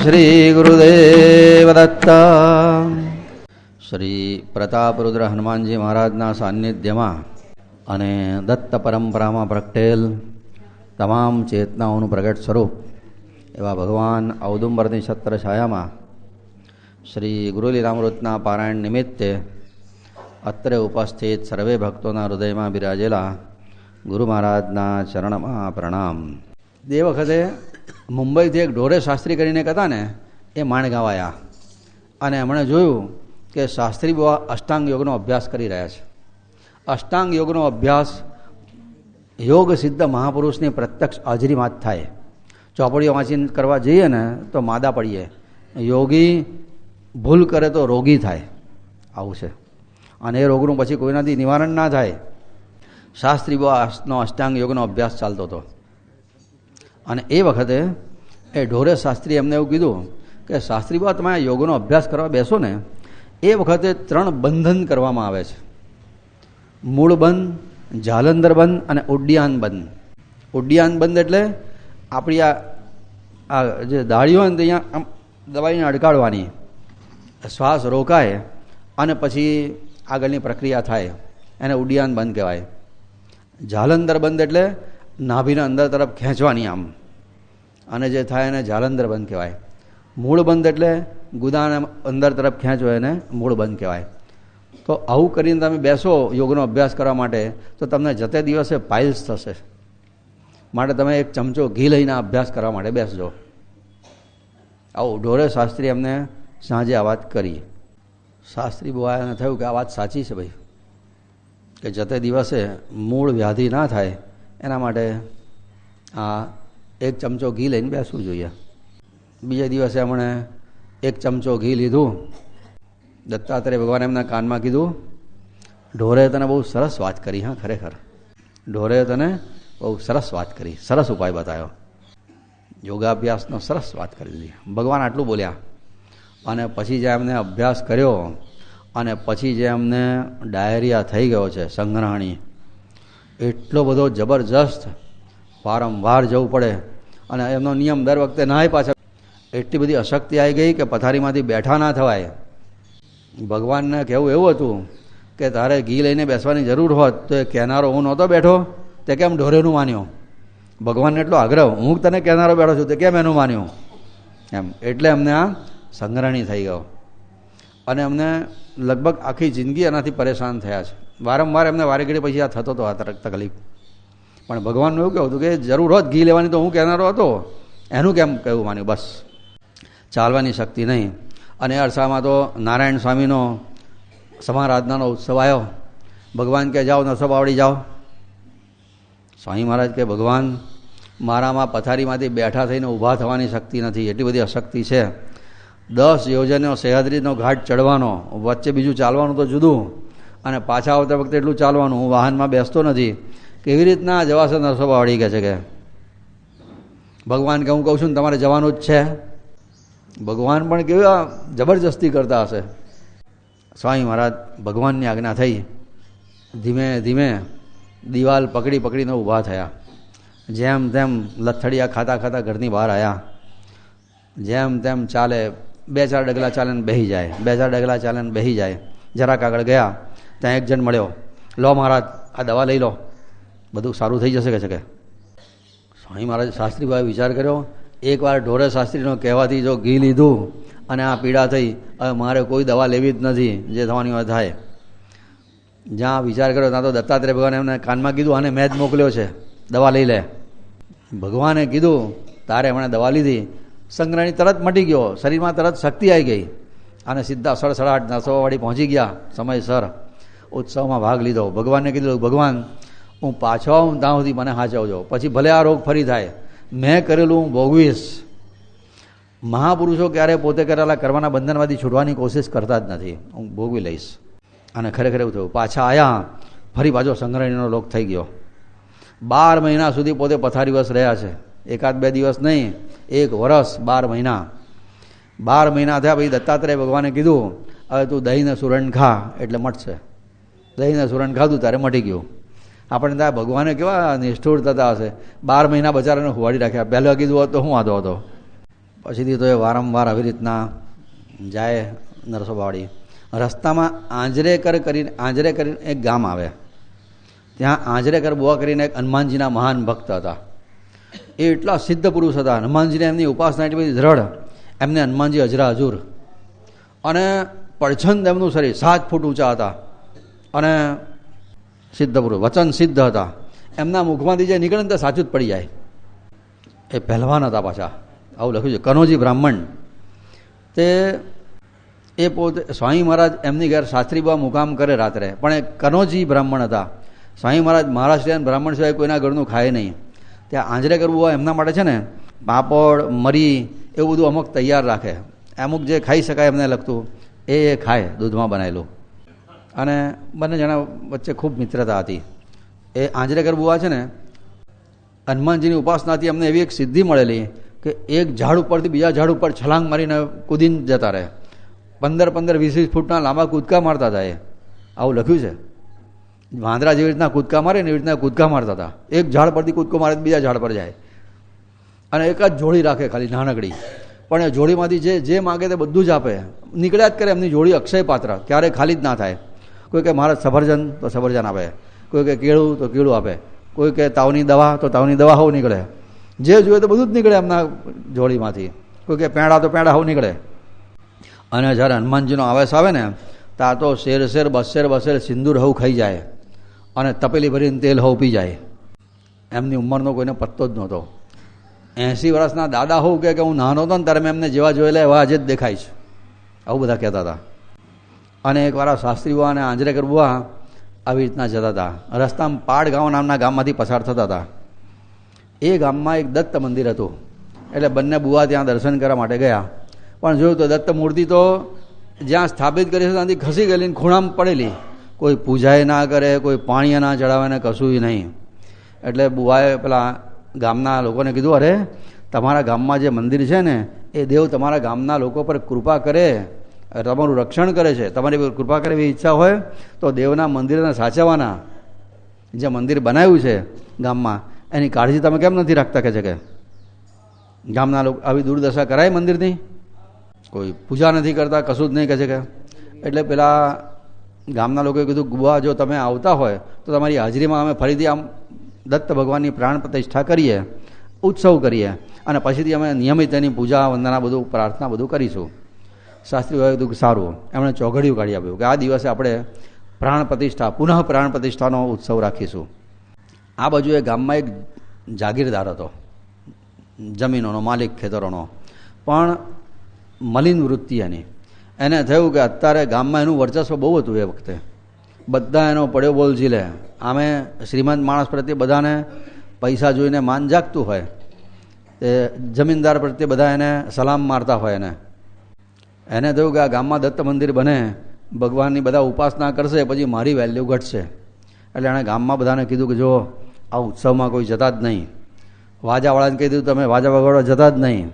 શ્રી ગુરુદેવ શ્રી પ્રતાપરુદ્ર હનુમાનજી મહારાજના સાનિધ્યમાં અને દત્ત પરંપરામાં પ્રગટેલ તમામ ચેતનાઓનું પ્રગટ સ્વરૂપ એવા ભગવાન ઔદુંબરની છત્ર છાયામાં શ્રી ગુરુલીલામૃતના પારાયણ નિમિત્તે અત્રે ઉપસ્થિત સર્વે ભક્તોના હૃદયમાં બિરાજેલા ગુરુ મહારાજના ચરણમાં પ્રણામ તે વખતે મુંબઈથી એક ઢોરે શાસ્ત્રી કરીને હતા ને, એ માણગાંવ આવ્યા અને એમણે જોયું કે શાસ્ત્રી બવા અષ્ટાંગ યોગનો અભ્યાસ કરી રહ્યા છે. અષ્ટાંગ યોગનો અભ્યાસ યોગ સિદ્ધ મહાપુરુષની પ્રત્યક્ષ હાજરીમાં જ થાય. ચોપડીઓ વાંચીને કરવા જઈએ ને, તો માદા પડીએ. યોગી ભૂલ કરે તો રોગી થાય. આવું છે. અને એ રોગનું પછી કોઈનાથી નિવારણ ના થાય. શાસ્ત્રી નો અષ્ટાંગ યોગનો અભ્યાસ ચાલતો હતો. અને એ વખતે એ ઢોરે શાસ્ત્રી એમને એવું કીધું કે, શાસ્ત્રી બા, તમે યોગનો અભ્યાસ કરવા બેસો ને, એ વખતે ત્રણ બંધન કરવામાં આવે છે. મૂળ બંધ, જાલંધર બંધ અને ઉડ્ડયાન બંધ. ઉડ્ડયાન બંધ એટલે આપણી આ આ જે દાળીઓ હોય ને ત્યાં આમ દવાઈને અડકાડવાની. શ્વાસ રોકાય અને પછી આગળની પ્રક્રિયા થાય. એને ઉડ્ડયાન બંધ કહેવાય. જાલંધર બંધ એટલે નાભીને અંદર તરફ ખેંચવાની આમ. અને જે થાય એને જાલંધર બંધ કહેવાય. મૂળ બંધ એટલે ગુદાને અંદર તરફ ખેંચો એને મૂળ બંધ કહેવાય. તો આવું કરીને તમે બેસો યોગનો અભ્યાસ કરવા માટે, તો તમને જતે દિવસે પાઇલ્સ થશે. માટે તમે એક ચમચો ઘી લઈને અભ્યાસ કરવા માટે બેસજો. આવું, ઢોરે શાસ્ત્રી અમને સાંજે આ વાત કરી. શાસ્ત્રી બોવાને થયું કે આ વાત સાચી છે ભાઈ. કે જતે દિવસે મૂળ વ્યાધિ ના થાય એના માટે આ એક ચમચો ઘી લઈને બેસવું જોઈએ. બીજા દિવસે એમણે એક ચમચો ઘી લીધું. દત્તાત્રેય ભગવાન એમના કાનમાં કીધું, ઢોરે તને બહુ સરસ વાત કરી, હા, ખરેખર. ઢોરે તને બહુ સરસ વાત કરી, સરસ ઉપાય બતાવ્યો. યોગાભ્યાસનો સરસ વાત કરી દીધી ભગવાન આટલું બોલ્યા. અને પછી જે એમને અભ્યાસ કર્યો, અને પછી જે એમને ડાયરિયા થઈ ગયો છે, સંગ્રહણી એટલો બધો જબરજસ્ત વારંવાર જવું પડે. અને એમનો નિયમ દર વખતે નાય પાછા એટલી બધી અશક્તિ આવી ગઈ કે પથારીમાંથી બેઠા ના થવાય. ભગવાનને કહેવું એવું હતું કે તારે ઘી લઈને બેસવાની જરૂર હોત તો એ કહેનારો હું નહોતો બેઠો. તે કેમ ઢોરેનું માન્યો? ભગવાનને એટલો આગ્રહ, હું તને કહેનારો બેઠો છું, તે કેમ એનું માન્યું? એમ. એટલે અમને આ સંગ્રહણી થઈ ગયો. અને અમને લગભગ આખી જિંદગી એનાથી પરેશાન થયા છે. વારંવાર એમને વારે ઘડી પછી આ થતો હતો આ તકલીફ. પણ ભગવાનનું એવું કહેવું હતું કે જરૂર હોત ઘી લેવાની તો હું કહેનારો હતો. એનું કેમ કહેવું માન્યું? બસ. ચાલવાની શક્તિ નહીં. અને અરસામાં તો નારાયણ સ્વામીનો સમારાધનાનો ઉત્સવ આવ્યો. ભગવાન કે જાઓ નસો આવડી જાઓ. સ્વામી મહારાજ કે, ભગવાન, મારામાં પથારીમાંથી બેઠા થઈને ઊભા થવાની શક્તિ નથી. એટલી બધી અશક્તિ છે. દસ યોજનો સહ્યાદ્રીનો ઘાટ ચડવાનો, વચ્ચે બીજું ચાલવાનું તો જુદું. અને પાછા આવતા વખતે એટલું ચાલવાનું. હું વાહનમાં બેસતો નથી. કેવી રીતના જવાશે નરસો વળી કહે છે કે, ભગવાન કે હું કહું છું ને તમારે જવાનું જ છે. ભગવાન પણ કેવી જબરજસ્તી કરતા હશે. સ્વામી મહારાજ, ભગવાનની આજ્ઞા થઈ. ધીમે ધીમે દિવાલ પકડી પકડીને ઊભા થયા. જેમ તેમ લથડિયા ખાતા ખાતા ઘરની બહાર આવ્યા જેમ તેમ ચાલે, બે ચાર ડગલા ચાલે ને બેસી જાય. બે ચાર ડગલા ચાલે ને બેસી જાય. જરાક આગળ ગયા. ત્યાં એક જણ મળ્યો. લો મહારાજ, આ દવા લઈ લો. બધું સારું થઈ જશે કે છે કે? સ્વામી મહારાજ શાસ્ત્રીભાઈ વિચાર કર્યો, એકવાર ઢોરે શાસ્ત્રીનો કહેવાથી જો ઘી લીધું અને આ પીડા થઈ, હવે મારે કોઈ દવા લેવી જ નથી, જે થવાની હોય થાય. જ્યાં વિચાર કર્યો, ત્યાં તો દત્તાત્રેય ભગવાને એમને કાનમાં કીધું અને મેં જ મોકલ્યો છે, દવા લઈ લે. ભગવાને કીધું, તારે એમણે દવા લીધી સંગ્રહણી તરત મટી ગયો, શરીરમાં તરત શક્તિ આવી ગઈ. અને સીધા સડસડાટ નસોવાળી પહોંચી ગયા, સમયસર. ઉત્સવમાં ભાગ લીધો. ભગવાનને કીધું ભગવાન, હું પાછો આવું, ત્યાં સુધી મને સાચવજો પછી ભલે આ રોગ ફરી થાય, મેં કરેલું હું ભોગવીશ. મહાપુરુષો ક્યારે પોતે કરેલા કરવાના બંધનમાંથી છૂટવાની કોશિશ કરતા જ નથી. હું ભોગવી લઈશ. અને ખરેખર એવું થયું. પાછા આવ્યા ફરી પાછો સંગ્રહણીનો લોક થઈ ગયો. બાર મહિના સુધી પોતે પથારી વર્ષ રહ્યા છે. એકાદ બે દિવસ નહીં, એક વરસ બાર મહિના. બાર મહિના થયા પછી દત્તાત્રેય ભગવાને કીધું, હવે તું દહીંને સુરણ ખા, એટલે મટશે. દહીંને સુરણ ખાધું ત્યારે મટી ગયું. આપણને ત્યાં ભગવાને કેવા નિષ્ઠુરતા હશે. બાર મહિના બચારાને હુવાડી રાખ્યા. પહેલાં કીધું હોત તો હું વાંધો હતો. પછીથી તો એ વારંવાર આવી રીતના જાય નરસોબાવાડી. રસ્તામાં આંજરેકર કરીને આંજરે કરીને એક ગામ આવે. ત્યાં આંજરેકર બુવા કરીને એક હનુમાનજીના મહાન ભક્ત હતા. એ એટલા સિદ્ધ પુરુષ હતા. હનુમાનજીને એમની ઉપાસના એટલી બધી દ્રઢ. એમને હનુમાનજી અજરા હજુર અને પડછંદ એમનું શરીર સાત ફૂટ ઊંચા હતા. અને સિદ્ધ પુરુષ વચન સિદ્ધ હતા. એમના મુખમાંથી જે નીકળે ને તો સાચું જ પડી જાય. એ પહેલવાન હતા પાછા. આવું લખ્યું છે. કનોજી બ્રાહ્મણ. તે એ પોતે, સ્વામી મહારાજ એમની ઘેર શાસ્ત્રી બા મુકામ કરે રાત્રે. પણ એ કનોજી બ્રાહ્મણ હતા. સ્વામી મહારાજ મહારાષ્ટ્રીયન બ્રાહ્મણ સિવાય કોઈના ઘરનું ખાય નહીં. ત્યાં આંજરે કરવું હોય એમના માટે છે ને, પાપડ, મરી, એવું બધું અમુક તૈયાર રાખે. અમુક જે ખાઈ શકાય એમને લગતું એ ખાય, દૂધમાં બનાવેલું. અને બંને જણા વચ્ચે ખૂબ મિત્રતા હતી. એ આંજરેકર બુવા છે ને, હનુમાનજીની ઉપાસનાથી અમને એવી એક સિદ્ધિ મળેલી કે એક ઝાડ ઉપરથી બીજા ઝાડ ઉપર છલાંગ મારીને કૂદીને જતા રહે. પંદર પંદર વીસ વીસ ફૂટના લાંબા કૂદકા મારતા હતા એ. આવું લખ્યું છે. વાંદરા જેવી રીતના કૂદકા મારે ને એવી રીતના કૂદકા મારતા હતા. એક ઝાડ પરથી કૂદકો મારે બીજા ઝાડ પર જાય. અને એક જ જોડી રાખે ખાલી નાનકડી. પણ એ જોડીમાંથી જે જે માગે તે બધું જ આપે. નીકળ્યા જ કરે, એમની જોડી અક્ષય પાત્ર ક્યારે ખાલી જ ના થાય. કોઈ કે મારે સફરજન તો સફરજન આપે, કોઈ કે કેળું તો કેળું આપે, કોઈ કે તાવની દવા તો તાવની દવા હોવ નીકળે. જે જોઈએ તો બધું જ નીકળે એમના જોડીમાંથી. કોઈ કે પેંડા તો પેંડા હોવ નીકળે. અને જ્યારે હનુમાનજીનો આવેશ આવે ને ત્યાં તો શેર શેર બસેર બસેર સિંદૂર હવ ખાઈ જાય અને તપેલી ભરીને તેલ હવ પી જાય. એમની ઉંમરનો કોઈને પત્તો જ નહોતો. એંસી વર્ષના દાદા હોઉં કે હું નાનો હતો ને ત્યારે મેં એમને જેવા જોયેલા એવા આજે જ દેખાય છે. આવું બધા કહેતા હતા. અને એકવાર શાસ્ત્રી બુવા અને આંજરેકર બુવા આવી રીતના જતા હતા. રસ્તામાં પાડ ગાંવ નામના ગામમાંથી પસાર થતા હતા. એ ગામમાં એક દત્ત મંદિર હતું. એટલે બંને બુવા ત્યાં દર્શન કરવા માટે ગયા. પણ જોયું તો દત્ત મૂર્તિ તો જ્યાં સ્થાપિત કરી છે ત્યાંથી ખસી ગયેલી ખૂણામાં પડેલી. કોઈ પૂજાએ ના કરે, કોઈ પાણીએ ના ચડાવે ને કશું નહીં. એટલે બુવાએ પેલા ગામના લોકોને કીધું, અરે, તમારા ગામમાં જે મંદિર છે ને, એ દેવ તમારા ગામના લોકો પર કૃપા કરે. તમારું રક્ષણ કરે છે, તમારી કૃપા કરે એવી ઈચ્છા હોય, તો દેવના મંદિરને સાચવવાના. જે મંદિર બનાવ્યું છે ગામમાં, એની કાળજી તમે કેમ નથી રાખતા કે છે કે? ગામના લોકો આવી દુર્દશા કરાય મંદિરની? કોઈ પૂજા નથી કરતા, કશું જ નહીં કહે છે કે? એટલે પેલા ગામના લોકોએ કીધું, ગુવા જો તમે આવતા હોય, તો તમારી હાજરીમાં અમે ફરીથી આમ દત્ત ભગવાનની પ્રાણ પ્રતિષ્ઠા કરીએ, ઉત્સવ કરીએ, અને પછીથી અમે નિયમિત એની પૂજા વંદના બધું, પ્રાર્થના બધું કરીશું. શાસ્ત્રીઓએ કીધું કે સારું, એમણે ચોઘડિયું કાઢી આપ્યું કે આ દિવસે આપણે પ્રાણ પ્રતિષ્ઠા, પુનઃ પ્રાણ પ્રતિષ્ઠાનો ઉત્સવ રાખીશું. આ બાજુ એ ગામમાં એક જાગીરદાર હતો, જમીનોનો માલિક, ખેતરોનો. પણ મલિન વૃત્તિ એની. એને થયું કે અત્યારે ગામમાં એનું વર્ચસ્વ બહુ હતું એ વખતે. બધા એનો પડ્યો બોલ ઝીલે. આમે શ્રીમંત માણસ પ્રત્યે બધાને પૈસા જોઈને માન જાગતું હોય. તે જમીનદાર પ્રત્યે બધા એને સલામ મારતા હોય એને. એને થયું કે આ ગામમાં દત્ત મંદિર બને, ભગવાનની બધા ઉપાસના કરશે, પછી મારી વેલ્યુ ઘટશે. એટલે એણે ગામમાં બધાને કીધું કે જો આ ઉત્સવમાં કોઈ જતા જ નહીં. વાજાવાળાને કહી દીધું, તમે વાજા વગાડવા જતા જ નહીં.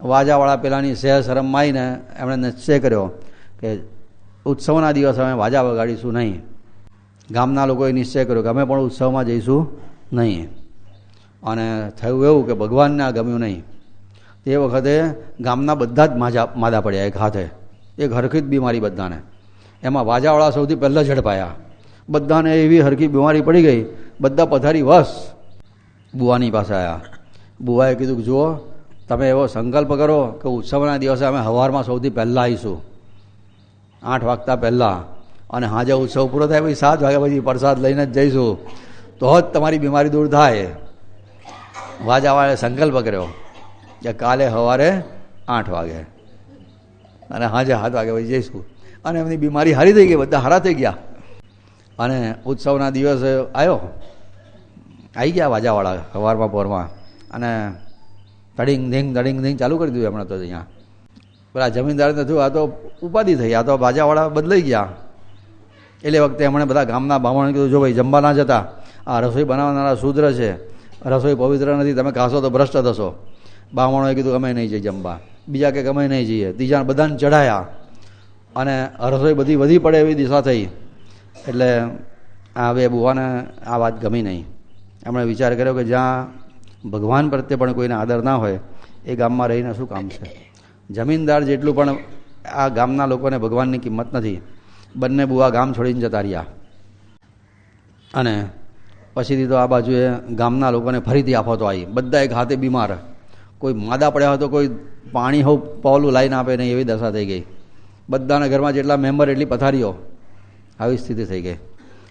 વાજાવાળા પેલાની સહેર શરમ માઈને એમણે નિશ્ચય કર્યો કે ઉત્સવના દિવસ અમે વાજા વગાડીશું નહીં. ગામના લોકોએ નિશ્ચય કર્યો કે અમે પણ ઉત્સવમાં જઈશું નહીં. અને થયું એવું કે ભગવાનને આ ગમ્યું નહીં. તે વખતે ગામના બધા જ માજા માદા પડ્યા એક હાથે. એ હરખી જ બીમારી બધાને. એમાં વાજાવાળા સૌથી પહેલાં ઝડપાયા. બધાને એવી હરખી બીમારી પડી ગઈ. બધા પથારી વસ. બુવાની પાસે આવ્યા બુવાએ કીધું કે, જુઓ, તમે એવો સંકલ્પ કરો કે ઉત્સવના દિવસે અમે હવારમાં સૌથી પહેલાં આવીશું. આઠ વાગતા પહેલાં. અને હાજે ઉત્સવ પૂરો થાય પછી સાત વાગ્યા પછી પ્રસાદ લઈને જ જઈશું. તો જ તમારી બીમારી દૂર થાય. વાજાવાળે સંકલ્પ કર્યો. કે કાલે સવારે આઠ વાગે. અને સાંજે સાત વાગે પછી જઈશું. અને એમની બીમારી હારી થઈ ગઈ, બધા હારા થઈ ગયા. અને ઉત્સવના દિવસે આવ્યો આવી ગયા વાજાવાળા સવારમાં પોરમાં. અને તડિંગ ધીંગ તડિંગ ધીંગ ચાલુ કરી દીધું હમણાં તો અહીંયા. પેલા જમીનદાર થયું, આ તો ઉપાધિ થઈ, આ તો ભાજાવાળા બદલાઈ ગયા. એટલે વખતે એમણે બધા ગામના બ્રાહ્મણ કીધું, જો ભાઈ, જમવા ના જતા. આ રસોઈ બનાવનારા શુદ્ર છે. રસોઈ પવિત્ર નથી, તમે ખાશો તો ભ્રષ્ટ થશો. બામણોએ કીધું, અમે નહીં જઈએ જમવા. બીજા કે, અમે નહીં જઈએ. ત્રીજા બધાને ચઢાયા. અને રસોઈ બધી વધી પડે એવી દિશા થઈ. એટલે આ બે બુવાને આ વાત ગમી નહીં. એમણે વિચાર કર્યો કે જ્યાં ભગવાન પ્રત્યે પણ કોઈને આદર ના હોય, એ ગામમાં રહીને શું કામ છે? જમીનદાર જેટલું પણ આ ગામના લોકોને ભગવાનની કિંમત નથી. બંને બુવા ગામ છોડીને જતા રહ્યા. અને પછીથી તો આ બાજુએ ગામના લોકોને ફરીથી આફતો આવી. બધા એક હાથે બીમાર. કોઈ માદા પડ્યા હોય તો કોઈ પાણી હોવ પહોલું લાવીને આપે નહીં એવી દશા થઈ ગઈ. બધાના ઘરમાં જેટલા મેમ્બર એટલી પથારીઓ આવી સ્થિતિ થઈ ગઈ.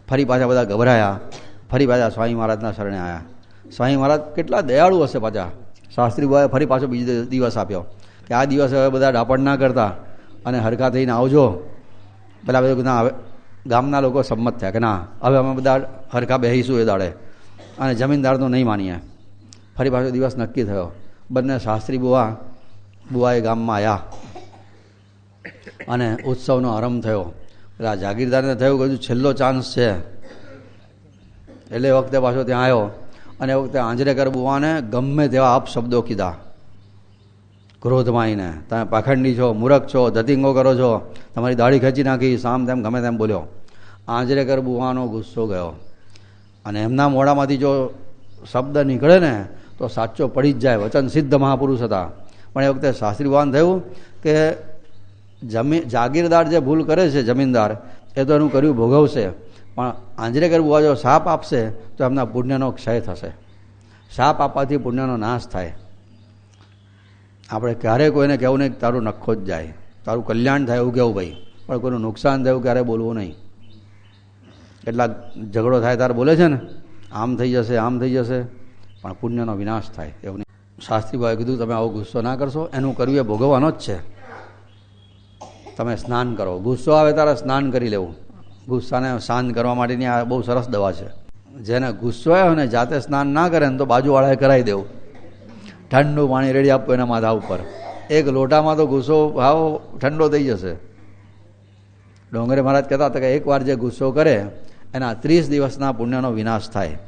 ફરી પાછા બધા ગભરાયા. ફરી પાછા સ્વામી મહારાજના શરણે આવ્યા સ્વામી મહારાજ કેટલા દયાળુ હશે પાછા. શાસ્ત્રી ફરી પાછો બીજો દિવસ આપ્યો કે આ દિવસે હવે બધા ડાપણ ના કરતા અને હરખા થઈને આવજો. પેલા બધા ના, હવે ગામના લોકો સંમત થયા કે ના, હવે અમે બધા હરખા બેસીશું એ દાડે. અને જમીનદારનું નહીં માનીએ. ફરી પાછો દિવસ નક્કી થયો. બંને શાસ્ત્રી બુવા બુવાએ ગામમાં આવ્યા અને ઉત્સવનો આરંભ થયો. પેલા જાગીરદારને થયું કે છેલ્લો ચાન્સ છે. એટલે વખતે પાછો ત્યાં આવ્યો અને એ વખતે આંજરેકર બુવાને ગમે તેવા આપ શબ્દો કીધા. ક્રોધમાં આવીને તમે પાખંડી છો, મૂરખ છો, ધતિંગો કરો છો, તમારી દાઢી ખેંચી નાખી, સામ તેમ ગમે તેમ બોલ્યો. આંજરેકર બુવાનો ગુસ્સો ગયો. અને એમના મોઢામાંથી જો શબ્દ નીકળે ને તો સાચો પડી જ જાય. વચન સિદ્ધ મહાપુરુષ હતા. પણ એ વખતે શાસ્ત્રીવાન થયું કે જમીન જાગીરદાર જે ભૂલ કરે છે જમીનદાર, એ તો એનું કર્યું ભોગવશે. પણ આંજરેકર બુવા જો સાપ આપશે, તો એમના પુણ્યનો ક્ષય થશે. સાપ આપવાથી પુણ્યનો નાશ થાય. આપણે ક્યારેય કોઈને કહેવું નહીં તારું નખો જ જાય. તારું કલ્યાણ થાય એવું કહેવું ભાઈ. પણ કોઈનું નુકસાન થયું ક્યારે બોલવું નહીં. કેટલાક ઝઘડો થાય ત્યારે બોલે છે ને, આમ થઈ જશે, આમ થઈ જશે. પણ પુણ્યનો વિનાશ થાય એવું નહીં. શાસ્ત્રી કીધું, તમે આવો ગુસ્સો ના કરશો, એનું કર્યું એ ભોગવવાનો જ છે. તમે સ્નાન કરો. ગુસ્સો આવે ત્યારે સ્નાન કરી લેવું. ગુસ્સાને શાંત કરવા માટેની આ બહુ સરસ દવા છે. જેને ગુસ્સો આવ્યો ને જાતે સ્નાન ના કરે ને તો બાજુવાળાએ કરાવી દેવું. ઠંડુ પાણી રેડી આપવું એના માથા ઉપર. એક લોટામાં તો ગુસ્સો ભાવ ઠંડો થઈ જશે. ડોંગરે મહારાજ કહેતા હતા કે એકવાર જે ગુસ્સો કરે, એના ત્રીસ દિવસના પુણ્યનો વિનાશ થાય.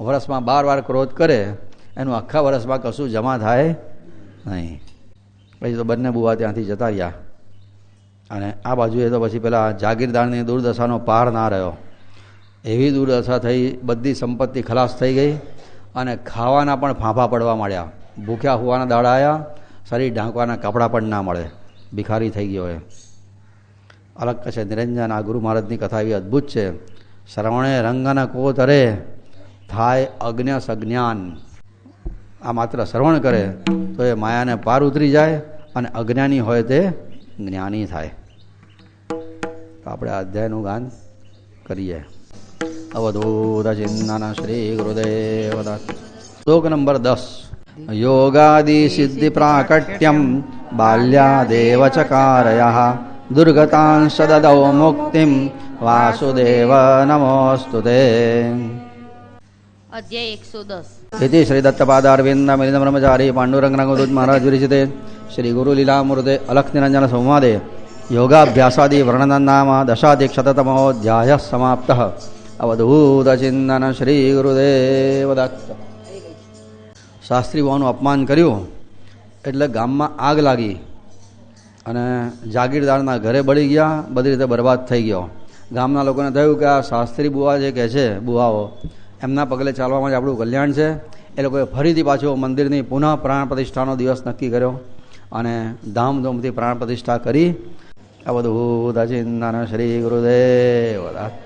વર્ષમાં બાર વાર ક્રોધ કરે, એનું આખા વર્ષમાં કશું જમા થાય નહીં. પછી તો બંને બુવા ત્યાંથી જતા રહ્યા. અને આ બાજુએ તો પછી પેલા જાગીરદારની દુર્દશાનો પાર ના રહ્યો. એવી દુર્દશા થઈ, બધી સંપત્તિ ખલાસ થઈ ગઈ અને ખાવાના પણ ફાંફા પડવા માંડ્યા. ભૂખ્યા હોવાના દાડા આવ્યા શરીર ઢાંકવાના કપડાં પણ ના મળે. ભિખારી થઈ ગયો એ. અલગ છે નિરંજન આ ગુરુ મહારાજની કથા એવી અદ્ભુત છે. શ્રવણે રંગન કોતરે થાય અજ્ઞ સજ્ઞાન આ માત્ર શ્રવણ કરે તો એ માયાને પાર ઉતરી જાય અને અજ્ઞાની હોય તે જ્ઞાની થાય. તો આપણે આ અધ્યાયનું ગાન કરીએ. અવધૂત ચિંતન શ્રી ગુરુદેવ શ્લોક નંબર દસ. યોગાદિ સિદ્ધિ પ્રાકટ્યમ બાલ્યાદેવ ચકારયા દુર્ગતાન સદદૌ મુક્તિમ. વાસુદેવ નમોસ્તુ તે અધ્યાય એકસો દસ. ઇતિ શ્રી દત્તપાદારવિંદ મિલિંદ બ્રહ્મચારી પાંડુરંગનાગોદૂત મહારાજ વિરચિતે શ્રી ગુરુ લીલામૃતે અલખ નિરંજન સંવાદે યોગાભ્યાસાદિ વર્ણનનામ દશાધિક્ષતતમોધ્યાય સમાપ્ત અવધૂત ચિંતન શ્રી ગુરુદેવ દત્ત શાસ્ત્રી ભાવનું અપમાન કર્યું એટલે ગામમાં આગ લાગી અને જાગીરદારના ઘરે બળી ગયા બધી રીતે બરબાદ થઈ ગયો ગામના લોકોને થયું કે આ શાસ્ત્રી બુવા જે કહે છે બુવાઓ એમના પગલે ચાલવામાં જ આપણું કલ્યાણ છે. એ લોકોએ ફરીથી પાછો મંદિરની પુનઃ પ્રાણ પ્રતિષ્ઠાનો દિવસ નક્કી કર્યો અને ધામધૂમથી પ્રાણ પ્રતિષ્ઠા કરી. આ બધું ચિંતન શ્રી ગુરુદેવ.